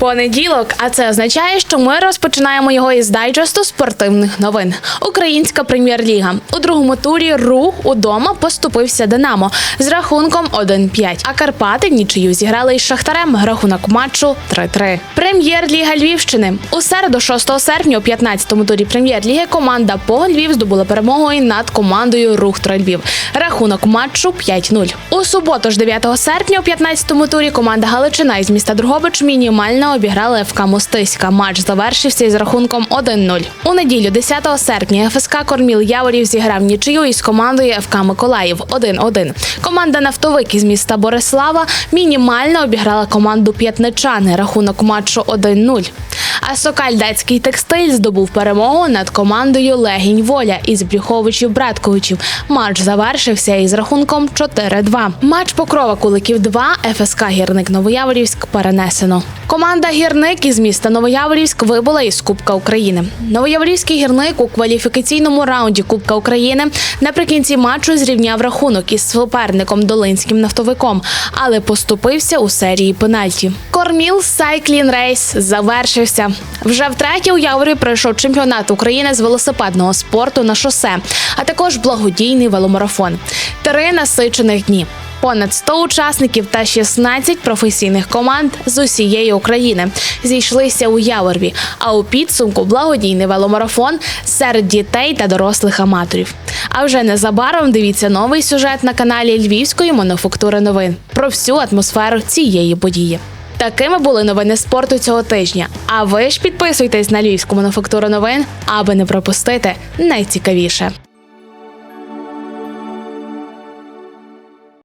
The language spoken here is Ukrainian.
Понеділок, а це означає, що ми розпочинаємо його із дайджесту спортивних новин. Українська прем'єр-ліга у другому турі рух удома поступився Динамо з рахунком 1-5. А Карпати в нічию зіграли із Шахтарем. Рахунок матчу 3-3. Прем'єр-ліга Львівщини у середу, 6 серпня, у 15-му турі прем'єр-ліги команда Пого Львів здобула перемогою над командою Рух Трольбів. Рахунок матчу 5-0. У суботу ж 9 серпня, у 15-му турі команда Галичина із міста Другобич мінімально обіграла ФК Мостиська. Матч завершився із рахунком 1-0. У неділю, 10 серпня, ФСК Корміл Яворів зіграв нічию із командою ФК Миколаїв 1-1. Команда Нафтовик із міста Борислава мінімально обіграла команду П'ятничани. Рахунок матчу 1-0. А Сокальдацький текстиль здобув перемогу над командою Легінь Воля із Брюховичів Братковичів. Матч завершився із рахунком 4-2. Матч Покрова Куликів 2 ФСК Гірник Новояворівськ перенесено. Команда Гірник із міста Новояворівськ вибула із Кубка України. Новояворівський гірник у кваліфікаційному раунді Кубка України наприкінці матчу зрівняв рахунок із суперником Долинським нафтовиком, але поступився у серії пенальті. Корміл Сайклін Рейс завершився. Вже втретє у Яворі пройшов чемпіонат України з велосипедного спорту на шосе, а також благодійний веломарафон. Три насичених дні. Понад 100 учасників та 16 професійних команд з усієї України зійшлися у Яворві. А у підсумку благодійний веломарафон серед дітей та дорослих аматорів. А вже незабаром дивіться новий сюжет на каналі Львівської мануфактури новин про всю атмосферу цієї події. Такими були новини спорту цього тижня. А ви ж підписуйтесь на Львівську мануфактуру новин, аби не пропустити найцікавіше.